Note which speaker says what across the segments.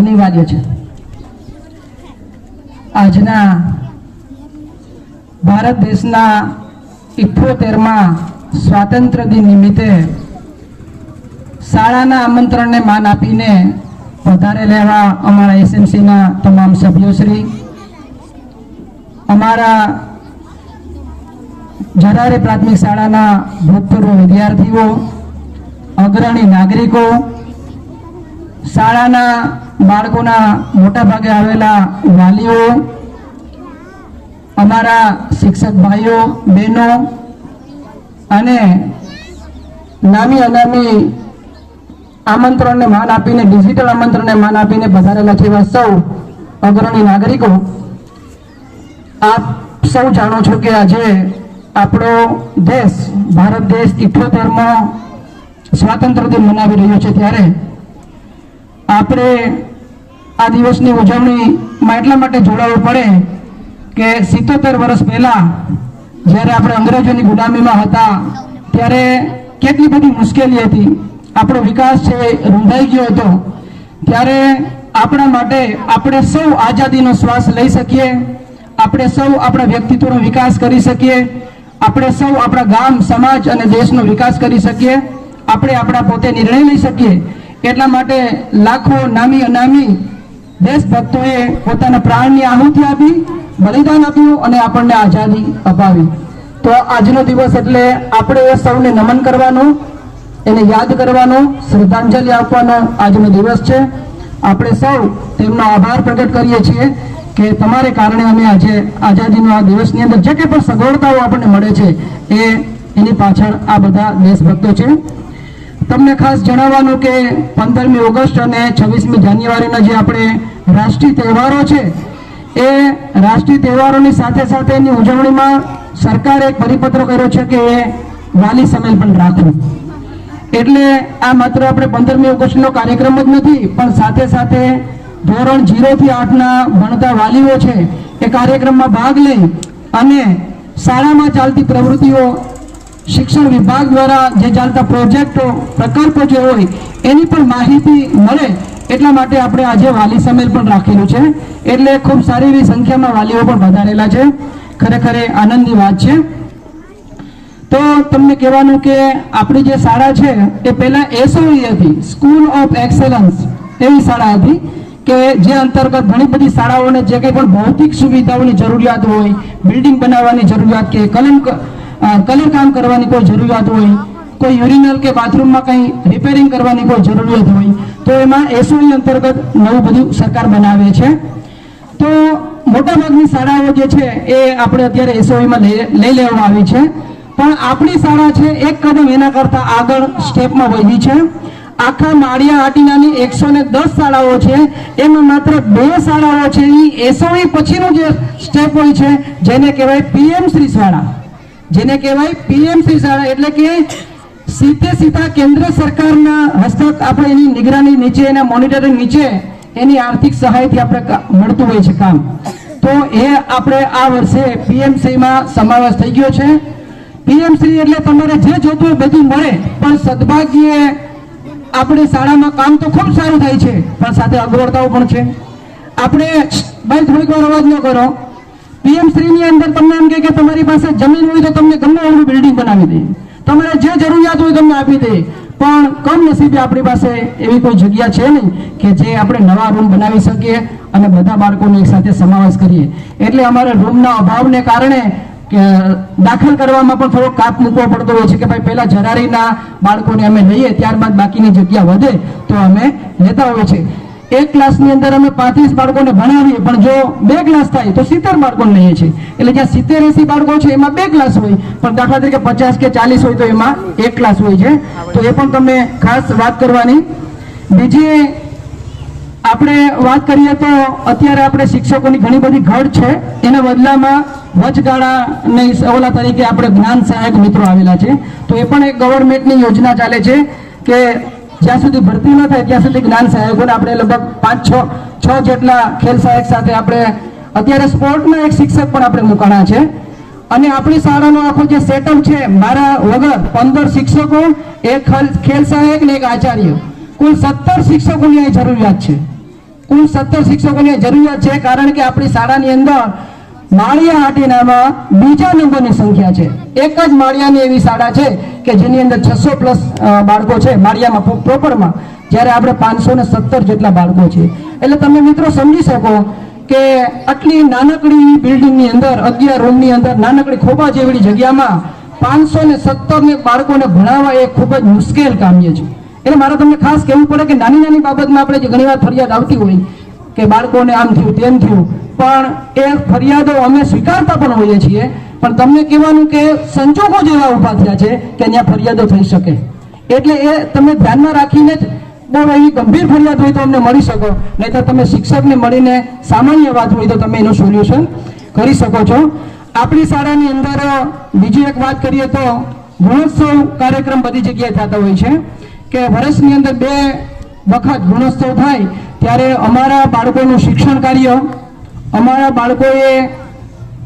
Speaker 1: અનિવાર્ય છે. આજના ભારત દેશના ઇઠ્ઠોતેરમાં સ્વાતંત્ર્ય દિન નિમિત્તે શાળાના આમંત્રણને માન આપીને વધારે લેવા અમારા એસએમસીના તમામ સભ્યોશ્રી અમારા જરારે પ્રાથમિક શાળાના ભૂતપૂર્વ વિદ્યાર્થીઓ, અગ્રણી નાગરિકો, શાળાના બાળકોના મોટા ભાગે આવેલા વાલીઓ, અમારા શિક્ષક ભાઈઓ, બહેનો અને નામી અનામી આમંત્રણને માન આપીને ડિજિટલ આમંત્રણને માન આપીને પધારેલા છે સૌ અગ્રણી નાગરિકો, આપ સૌ જાણો છો કે આજે આપણો દેશ, ભારત દેશ ઇઠ્ઠોતેરમાં સ્વાતંત્ર્ય દિન મનાવી રહ્યો છે ત્યારે આપણે આ દિવસની ઉજવણીમાં એટલા માટે જોડાવવું પડે કે સિત્તોતેર વર્ષ પહેલાં જ્યારે આપણે અંગ્રેજોની ગુલામીમાં હતા, ત્યારે કેટલી બધી મુશ્કેલી હતી. આપણો વિકાસ છે રૂંધાઈ ગયો હતો. ત્યારે આપણા માટે આપણે સૌ આઝાદીનો શ્વાસ લઈ શકીએ, આપણે સૌ આપણા વ્યક્તિત્વનો વિકાસ કરી શકીએ, આપણે સૌ આપણા ગામ, સમાજ અને દેશનો વિકાસ કરી શકીએ, આપણે આપણા પોતે નિર્ણય લઈ શકીએ. એટલા માટે લાખો નામી અનામી દેશભક્તોએ પોતાના પ્રાણની આહુતિ આપી, બલિદાન આપ્યું અને આપણને આઝાદી અપાવી. તો આજનો દિવસ એટલે આપણે એ સૌને નમન કરવાનું, એને યાદ કરવાનો, શ્રદ્ધાંજલિ આપવાનો આજનો દિવસ છે. આપણે સૌ તેમનો આભાર પ્રગટ કરીએ છીએ કે તમારે કારણે અમે આજે આઝાદીનો આ દિવસની અંદર જે કંઈ પણ સગવડતાઓ આપણને મળે છે, એ એની પાછળ આ બધા દેશભક્તો છે. તમને ખાસ જણાવવાનું કે પંદરમી ઓગસ્ટ અને છવ્વીસમી જાન્યુઆરીના જે આપણે રાષ્ટ્રીય તહેવારો છે, એ રાષ્ટ્રીય તહેવારોની સાથે સાથે એની ઉજવણીમાં સરકારે એક પરિપત્ર કર્યો છે કે એ વાલી સમેલ પણ રાખવું. એટલે આ માત્ર આપણે પંદરમી ઓગસ્ટનો કાર્યક્રમ જ નથી, પણ સાથે સાથે ધોરણ જીરો થી આઠના ભણતા વાલીઓ છે, એ કાર્યક્રમમાં ભાગ લઈ અને શાળામાં ચાલતી પ્રવૃત્તિઓ શિક્ષણ વિભાગ દ્વારા જે ચાલતા પ્રોજેક્ટો, પ્રકલ્પો જે હોય, એની પણ માહિતી મળે એટલા માટે આપણે આજે વાલી સમેલ પણ રાખેલું છે. એટલે ખૂબ સારી એવી સંખ્યામાં વાલીઓ પણ વધારેલા છે. ખરેખર આનંદની વાત છે. તો તમને કહેવાનું કે આપણી જે શાળા છે, એ પહેલા એસઓઈ હતી સ્કૂલ ઓફ એક્સેલન્સ એવી શાળા હતી કે જે અંતર્ગત ઘણી બધી શાળાઓને જે કંઈ પણ ભૌતિક સુવિધાઓની જરૂરિયાત હોય, બિલ્ડિંગ બનાવવાની જરૂરિયાત કે કલમ કલર કામ કરવાની કોઈ જરૂરિયાત હોય, કોઈ યુરિનલ કે બાથરૂમમાં કંઈ રિપેરિંગ કરવાની કોઈ જરૂરિયાત હોય, તો એમાં એસઓઈ અંતર્ગત નવું બધું સરકાર બનાવે છે. તો મોટાભાગની શાળાઓ જે છે, એ આપણે અત્યારે એસઓઈમાં લઈ લેવામાં આવી છે. પણ આપણી શાળા છે, એક કદમ એના કરતાં આગળ સ્ટેપમાં વધી છે. આખા માળિયા આટીનાની એકસો ને દસ શાળાઓ છે, એમાં માત્ર બે શાળાઓ છે. એ એસઓઈ પછીનું જે સ્ટેપ હોય છે, જેને કહેવાય પીએમ શ્રી શાળા. જેને કહેવાય પીએમસી શાળા. એટલે કે સીધે સીધા કેન્દ્ર સરકારના હસ્તક આપણે એની નિગરાની નીચે, એના મોનિટરિંગ નીચે એની આર્થિક સહાયથી આપણે મળતું હોય છે કામ. તો એ આપણે આ વર્ષે પીએમસીમાં સમાવેશ થઈ ગયો છે. પીએમસી એટલે તમારે જે જોતું હોય બધું મળે, પણ સદભાગ્યે આપણી શાળામાં કામ તો ખૂબ સારું થાય છે, પણ સાથે અગવડતાઓ પણ છે. આપણે ભાઈ થોડીક વાર અવાજ ન કરો. પીએમ શ્રીની અંદર તમને એમ કે તમારી પાસે જમીન હોય તો તમને ગમે એવું બિલ્ડિંગ બનાવી દે. તમારે જે જરૂરિયાત હોય તમને આપી દે. પણ કમનસીબે આપણી પાસે એવી કોઈ જગ્યા છે નહીં કે જે આપણે નવા રૂમ બનાવી શકીએ અને બધા બાળકોનો એક સાથે સમાવેશ કરીએ. એટલે અમારે રૂમના અભાવને કારણે કે દાખલ કરવામાં પણ થોડો કાપ મૂકવો પડતો હોય છે કે ભાઈ પહેલા જરારીના બાળકોને અમે લઈએ, ત્યારબાદ બાકીની જગ્યા વધે તો અમે લેતા હોઈએ છીએ. એક ક્લાસની અંદર અમે પાંત્રીસ બાળકોને ભણાવીએ, પણ જો બે ક્લાસ થાય તો સિત્તેર બાળકોને લઈએ છીએ એટલે જ્યાં સિત્તેર એસી બાળકો છે, એમાં બે ક્લાસ હોય. પણ દાખલા તરીકે પચાસ કે ચાલીસ હોય તો એમાં એક ક્લાસ હોય છે. તો એ પણ તમને ખાસ વાત કરવાની. બીજી, આપણે વાત કરીએ તો અત્યારે આપણે શિક્ષકોની ઘણી બધી ઘટ છે. એના બદલામાં વચગાળાની ઓલા તરીકે આપણે જ્ઞાન સહાયક મિત્રો આવેલા છે. તો એ પણ એક ગવર્મેન્ટની યોજના ચાલે છે કે જ્યાં સુધી ભરતી ન થાય ત્યાં સુધી જ્ઞાન સહાયકોને આપણે લગભગ પાંચ, છ છ જેટલા ખેલ સહાયક સાથે આપણે અત્યારે સ્પોર્ટના એક શિક્ષક પણ આપણે મૂકાણા છે. અને આપણી શાળાનો આખો જે સેટઅપ છે, મારા વગર પંદર શિક્ષકો, એક ખેલ સહાયક ને એક આચાર્ય. કુલ સત્તર શિક્ષકોની અહીં જરૂરિયાત છે. કુલ સત્તર શિક્ષકોની જરૂરિયાત છે કારણ કે આપણી શાળાની અંદર માળિયા હાટીનામાં બીજા નંબરની સંખ્યા છે. એક જ માળિયાની એવી શાળા છે કે જેની અંદર છસો પ્લસ બાળકો છે, માળિયામાં પ્રો- પ્રોપરમાં. જ્યારે આપણે પાંચસો ને સત્તર જેટલા બાળકો છે એટલે તમે મિત્રો સમજી શકો કે આટલી નાનકડી બિલ્ડિંગની અંદર, અગિયાર રૂમની અંદર, નાનકડી ખોબા જેવડી જગ્યામાં પાંચસો ને સત્તર ને બાળકોને ભણાવવા એ ખૂબ જ મુશ્કેલ કામ્ય છે. એટલે મારે તમને ખાસ કહેવું પડે કે નાની નાની બાબતમાં આપણે જે ઘણીવાર ફરિયાદ આવતી હોય કે બાળકોને આમ થયું તેમ થયું પણ એ ફરિયાદો અમે સ્વીકારતા પણ હોઈએ છીએ. પણ તમને કહેવાનું કે સંજોગો જેવા ઊભા થયા છે કે અહીંયા ફરિયાદો થઈ શકે. એટલે એ તમે ધ્યાનમાં રાખીને જ બહુ એવી ગંભીર ફરિયાદ હોય તો અમને મળી શકો. નહીંતર તમે શિક્ષકને મળીને સામાન્ય વાત હોય તો તમે એનું સોલ્યુશન કરી શકો છો. આપણી શાળાની અંદર બીજી એક વાત કરીએ તો ગુણોત્સવ કાર્યક્રમ બધી જગ્યાએ થતા હોય છે કે વર્ષની અંદર બે વખત ગુણોત્સવ થાય ત્યારે અમારા બાળકોનું શિક્ષણ કાર્ય અમારા બાળકોએ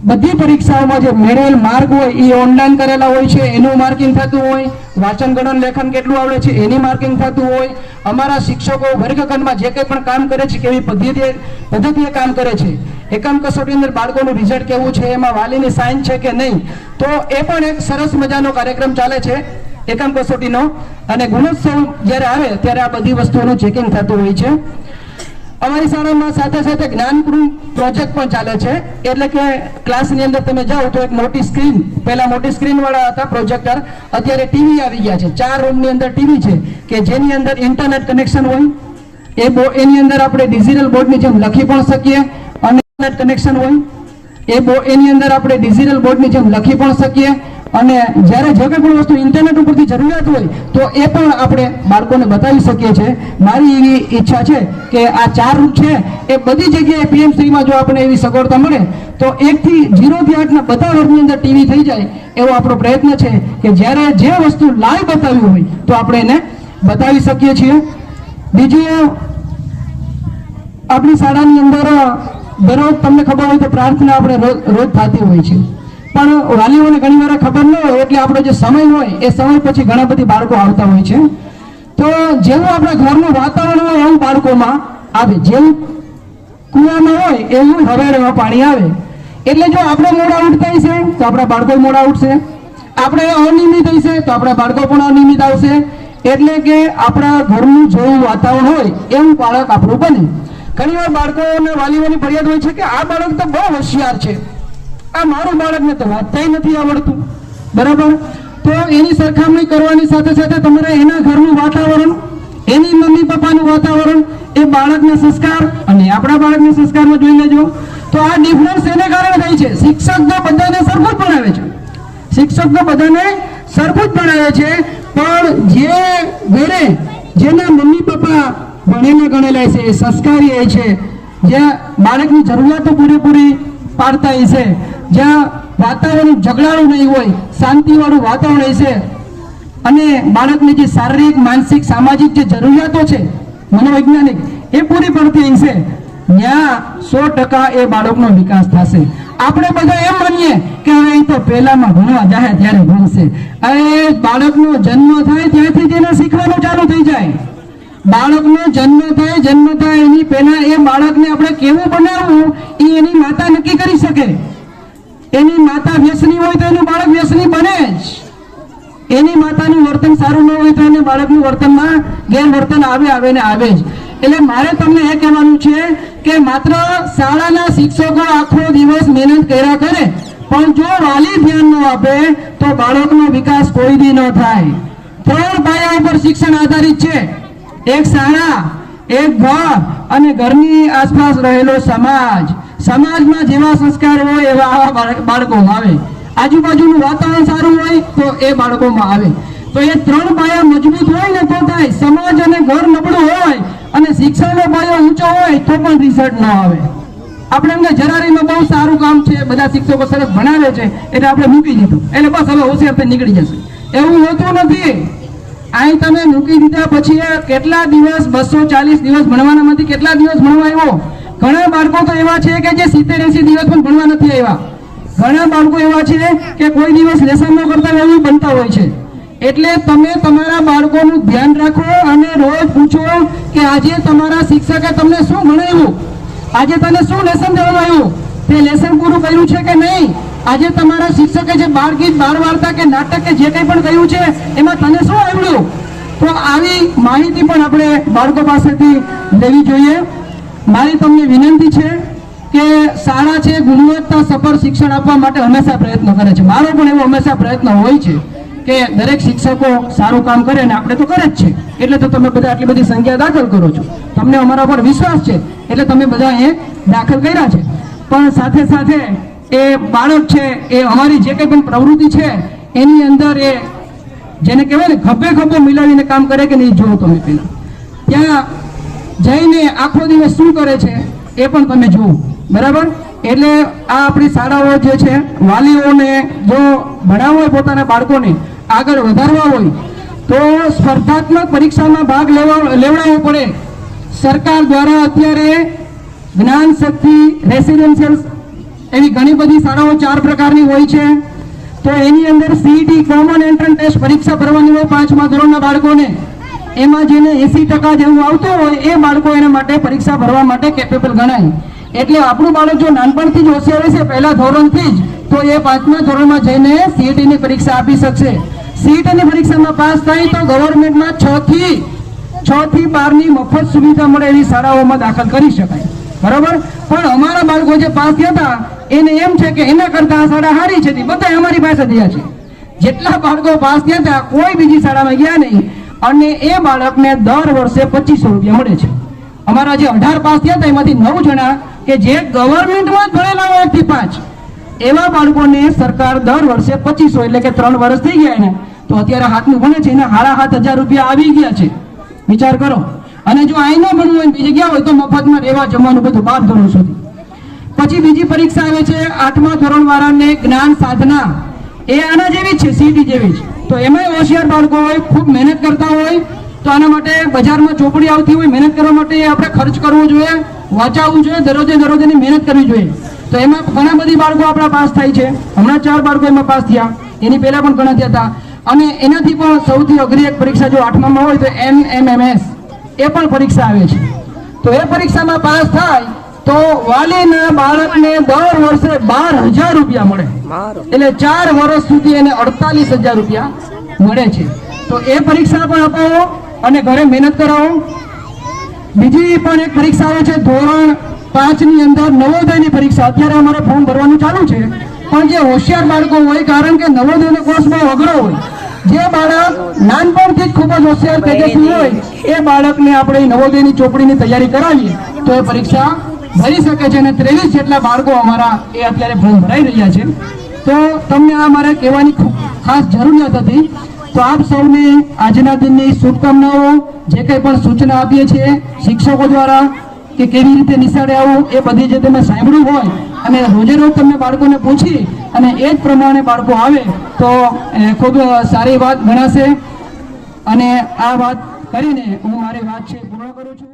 Speaker 1: બધી પરીક્ષાઓમાં જે મેળવેલ માર્ક હોય એ ઓનલાઈન કરેલા હોય છે, એનું માર્કિંગ થતું હોય, વાંચન ગણન લેખન કેટલું આવડે છે, એની માર્કિંગ થતું હોય, અમારા શિક્ષકો વર્ગખંડમાં જે કંઈ પણ કામ કરે છે, કેવી પદ્ધતિ પદ્ધતિએ કામ કરે છે. એકમ કસોટી અંદર બાળકોનું રિઝલ્ટ કેવું છે, એમાં વાલીની સાઇન છે કે નહીં, તો એ પણ એક સરસ મજાનો કાર્યક્રમ ચાલે છે, એકમ કસોટીનો. અને ગુણોત્સવ જ્યારે આવે, ત્યારે આ બધી વસ્તુઓનું ચેકિંગ થતું હોય છે. અમારી શાળામાં સાથે સાથે જ્ઞાનપૂર્ણ પ્રોજેક્ટ પણ ચાલે છે. એટલે કે ક્લાસની અંદર તમે જાઓ તો એક મોટી સ્ક્રીન પહેલા મોટી સ્ક્રીનવાળા હતા પ્રોજેક્ટર અત્યારે ટીવી આવી ગયા છે. ચાર રૂમની અંદર ટીવી છે કે જેની અંદર ઇન્ટરનેટ કનેક્શન હોય, એ એની અંદર આપણે ડિજિટલ બોર્ડની જેમ લખી પણ શકીએ, અને કનેક્શન હોય, એ એની અંદર આપણે ડિજિટલ બોર્ડની જેમ લખી પણ શકીએ અને જ્યારે જે કંઈ પણ વસ્તુ ઇન્ટરનેટ ઉપરથી જરૂરિયાત હોય, તો એ પણ આપણે બાળકોને બતાવી શકીએ છીએ. મારી એવી ઈચ્છા છે કે આ ચાર રૂપ છે, એ બધી જગ્યાએ પીએમસીમાં જો આપણે એવી સગવડતા મળે, તો એકથી જીરોથી આઠના બધા વર્ગની અંદર ટીવી થઈ જાય એવો આપણો પ્રયત્ન છે કે જ્યારે જે વસ્તુ લાઈવ બતાવ્યું હોય, તો આપણે એને બતાવી શકીએ છીએ. બીજું, આપણી શાળાની અંદર દરરોજ તમને ખબર હોય તો પ્રાર્થના આપણે રોજ થતી હોય છે. પણ વાલીઓને ઘણી વાર ખબર ન હોય એટલે આપણો જે સમય હોય, એ સમય પછી ઘણા બધી બાળકો આવતા હોય છે. તો જેવું આપણા ઘરનું વાતાવરણ હોય એવું બાળકોમાં આવે જેવું કુવામાં હોય એવું હવેડમાં પાણી આવે. એટલે જો આપણે મોડા ઉઠતા હશે, તો આપણા બાળકો મોડા ઉઠશે. આપણે અનિયમિત હશે, તો આપણા બાળકો પણ અનિયમિત આવશે. એટલે કે આપણા ઘરનું જેવું વાતાવરણ હોય એવું બાળક આપણું બને. ઘણીવાર બાળકોને વાલીઓની ફરિયાદ હોય છે કે આ બાળક તો બહુ હોશિયાર છે. આ મારું બાળકને તો વાંચતાય નથી આવડતું. બરાબર? તો એની સરખામણી કરવાની સાથે સાથે તમારે એના ઘરનું વાતાવરણ, એની મમ્મી પપ્પાનું વાતાવરણ, એ બાળકના સંસ્કાર અને આપણા બાળકના સંસ્કારમાં જોઈ લેજો. તો આ ડિફરન્સ એને કારણે થઈ છે. શિક્ષક તો બધાને સરખું જ ભણાવે છે. શિક્ષક તો બધાને સરખું જ ભણાવે છે. પણ જે ઘરે જેના મમ્મી પપ્પા ભણેલા ગણેલા છે, સંસ્કારી છે, જ્યાં બાળકની જરૂરિયાતો પૂરેપૂરી પાડતા છે જ્યાં વાતાવરણ ઝઘડાળું નહીં હોય, શાંતિવાળું વાતાવરણ હશે અને બાળકની જે શારીરિક, માનસિક, સામાજિક જે જરૂરિયાતો છે, મનોવૈજ્ઞાનિક, એ પૂરી પડતી હશે. ત્યાં સો ટકા એ બાળકનો વિકાસ થશે. આપણે બધા એમ માનીએ કે હવે એ તો પહેલામાં ભણવા જાય ત્યારે ભણશે. એ બાળકનો જન્મ થાય ત્યાંથી તેને શીખવાનું ચાલુ થઈ જાય. બાળકનો જન્મ થાય જન્મ થાય એની પહેલા એ બાળકને આપણે કેવું બનાવવું, એ એની માતા નક્કી કરી શકે. એની માતા વ્યસની હોય તો એનું બાળક વ્યસની બને જ. એની માતાનું વર્તન સારું ન હોય તો એને બાળકનું વર્તનમાં ગેરવર્તન આવે આવે ને આવે જ. એટલે મારે તમને એ કહેવાનું છે કે માત્ર શાળાના શિક્ષકો આખો દિવસ મહેનત કર્યા કરે, પણ જો વાલી ધ્યાન ન આપે તો બાળકનો વિકાસ કોઈ દી ન થાય. ત્રણ પાયા ઉપર શિક્ષણ આધારિત છે. એક શાળા, એક ઘર અને ઘરની આસપાસ રહેલો સમાજ. સમાજમાં જેવા સંસ્કાર હોય એવા આવા બાળક- બાળકોમાં આવે. આજુબાજુનું વાતાવરણ સારું હોય તો એ બાળકોમાં આવે. તો એ ત્રણ પાયા મજબૂત હોય ને તો થાય. સમાજ અને ઘર નબળું હોય અને શિક્ષણનો પાયો ઊંચો હોય તો પણ રિઝલ્ટ ન આવે. આપણે એમને જરારીમાં બહુ સારું કામ છે, બધા શિક્ષકો સરસ ભણાવે છે, એટલે આપણે મૂકી દીધું. એટલે બસ હવે હોશિયાર થઈ નીકળી જશે. એવું હોતું નથી. અહીં તમે મૂકી દીધા પછી કેટલા દિવસ બસો ચાલીસ દિવસ ભણવાનામાંથી કેટલા દિવસ ભણવા આવ્યો? ઘણા બાળકો તો એવા છે કે જે સિત્તેર એસી દિવસ પણ ભણવા નથી આવ્યા. ઘણા બાળકો એવા છે કે કોઈ દિવસ લેસન ન કરતા એવું બનતા હોય છે. એટલે તમે તમારા બાળકોનું ધ્યાન રાખો અને રોજ પૂછો કે આજે તમારા શિક્ષકે તમને શું ભણાવ્યું? આજે તને શું લેસન દેવામાં તે લેસન પૂરું કર્યું છે કે નહીં? આજે તમારા શિક્ષકે જે બાળ ગીત બાળ વાર્તા કે નાટક કે જે કંઈ પણ કહ્યું છે, એમાં તને શું આવડ્યું? તો આવી માહિતી પણ આપણે બાળકો પાસેથી લેવી જોઈએ. મારી તમને વિનંતી છે કે શાળા છે, ગુણવત્તા, સફળ શિક્ષણ આપવા માટે હંમેશા પ્રયત્ન કરે છે. મારો પણ એવો હંમેશા પ્રયત્ન હોય છે કે દરેક શિક્ષકો સારું કામ કરે અને આપણે તો કરે જ છે. એટલે તો તમે બધા આટલી બધી સંખ્યા દાખલ કરો છો. તમને અમારા પર વિશ્વાસ છે. એટલે તમે બધા એ દાખલ કર્યા છે. પણ સાથે સાથે એ બાળક છે, એ અમારી જે કંઈ પણ પ્રવૃત્તિ છે, એની અંદર એ જેને કહેવાય ને, ખભે ખભે મિલાવીને કામ કરે કે નહીં જોવો તમે પહેલાં. ત્યાં જઈને આખો દિવસ શું કરે છે એ પણ તમે જુઓ. બરાબર? એટલે આ આપણી શાળાઓ જે છે, વાલીઓને જો ભણાવવા હોય પોતાના બાળકોને આગળ વધારવા હોય, તો સ્પર્ધાત્મક પરીક્ષામાં ભાગ લેવા, લેવડાવવો પડે. સરકાર દ્વારા અત્યારે જ્ઞાન શક્તિ રેસિડેન્શિયલ એવી ઘણી બધી શાળાઓ ચાર પ્રકારની હોય છે. તો એની અંદર સીઈટી કોમન એન્ટ્રન્સ ટેસ્ટ પરીક્ષા ભરવાની હોય પાંચમા ધોરણના બાળકોને. એમાં જેને એસી ટકા જેવું આવતું હોય, એ બાળકો એના માટે પરીક્ષા ભરવા માટે કેપેબલ ગણાય. એટલે આપણું બાળક જો નાનપણથી જ હોશિયાર હશે, પહેલા ધોરણથી જ, તો એ પાંચમા ધોરણમાં જઈને સીઈટીની પરીક્ષા આપી શકશે. સીઈટીની પરીક્ષામાં પાસ થાય તો ગવર્મેન્ટમાં છ થી છ થી બારની મફત સુવિધા મળે એવી શાળાઓમાં દાખલ કરી શકાય. બરોબર? પણ અમારા બાળકો જે પાસ થયા હતા, એને એમ છે કે એના કરતા આ શાળા સારી છે બધા અમારી પાસે થયા છે. જેટલા બાળકો પાસ થયા હતા, કોઈ બીજી શાળામાં ગયા નહીં. અને એ બાળકને દર વર્ષે પચીસો રૂપિયા મળે છે. અમારા જે અઢાર પાસ થયા હતા, એમાંથી નવ જણા કે જે ગવર્મેન્ટમાં જ ભણેલા હોય એકથી પાંચ, એવા બાળકોને સરકાર દર વર્ષે પચીસો એટલે કે ત્રણ વર્ષ થઈ ગયા એને. તો અત્યારે હાથનું ભણે છે, એને હાડા હાથ હજાર રૂપિયા આવી ગયા છે. વિચાર કરો. અને જો અહીં ભણવું હોય બીજે ગયા હોય તો મફતમાં રહેવા જમવાનું બધું બાર ધોરણ સુધી. પછી બીજી પરીક્ષા આવે છે, આઠમા ધોરણ વાળાને જ્ઞાન સાધના. એ આના જેવી જ છે સીટી જેવી જ. તો એમાંય હોશિયાર બાળકો હોય, ખૂબ મહેનત કરતા હોય, તો આના માટે બજારમાં ચોપડી આવતી હોય, મહેનત કરવા માટે આપણે ખર્ચ કરવો જોઈએ, વાંચાવવું જોઈએ, દરરોજે દરરોજની મહેનત કરવી જોઈએ. તો એમાં ઘણા બધી બાળકો આપણા પાસ થાય છે. હમણાં ચાર બાળકો એમાં પાસ થયા. એની પહેલા પણ ઘણા થયા હતા. અને એનાથી પણ સૌથી અઘરી એક પરીક્ષા જો આઠમામાં હોય તો એમ એમ એમ એસ એ પણ પરીક્ષા આવે છે. તો એ પરીક્ષામાં પાસ થાય તો વાલીના બાળકને દર વર્ષે બાર હજાર રૂપિયા મળે. એટલે ચાર વર્ષ સુધી એને અડતાલીસ હજાર રૂપિયા મળે છે. તો એ પરીક્ષા પણ અપાવો અને ઘરે મહેનત કરાવો. બીજી પણ એક પરીક્ષા આવે છે ધોરણ પાંચની અંદર નવોદયની પરીક્ષા. અત્યારે અમારે ફોર્મ ભરવાનું ચાલુ છે. પણ જે હોશિયાર બાળકો હોય કારણ કે નવોદયનો કોર્સ બહુ અઘરો હોય જે બાળક નાનપણથી જ ખૂબ જ હોશિયાર તેજસ્વી હોય એ બાળકને આપણે નવોદયની ચોપડીની તૈયારી કરાવીએ તો એ પરીક્ષા ભરી શકે છે અને ત્રેવીસ જેટલા બાળકો અમારા એ અત્યારે ફોર્મ ભરાઈ રહ્યા છે. તો તમને આ મારે કહેવાની ખાસ જરૂરિયાત હતી. તો આપ સૌને આજના દિનની શુભકામનાઓ, જે કંઈ પણ સૂચના આપીએ છીએ શિક્ષકો દ્વારા કે કેવી રીતે નિશાળે આવવું એ બધી જે તમે સાંભળ્યું હોય અને રોજે રોજ તમે બાળકોને પૂછી અને એ જ પ્રમાણે બાળકો આવે તો ખૂબ સારી વાત ગણાશે. અને આ વાત કરીને હું મારી વાત છે પૂર્ણ કરું છું.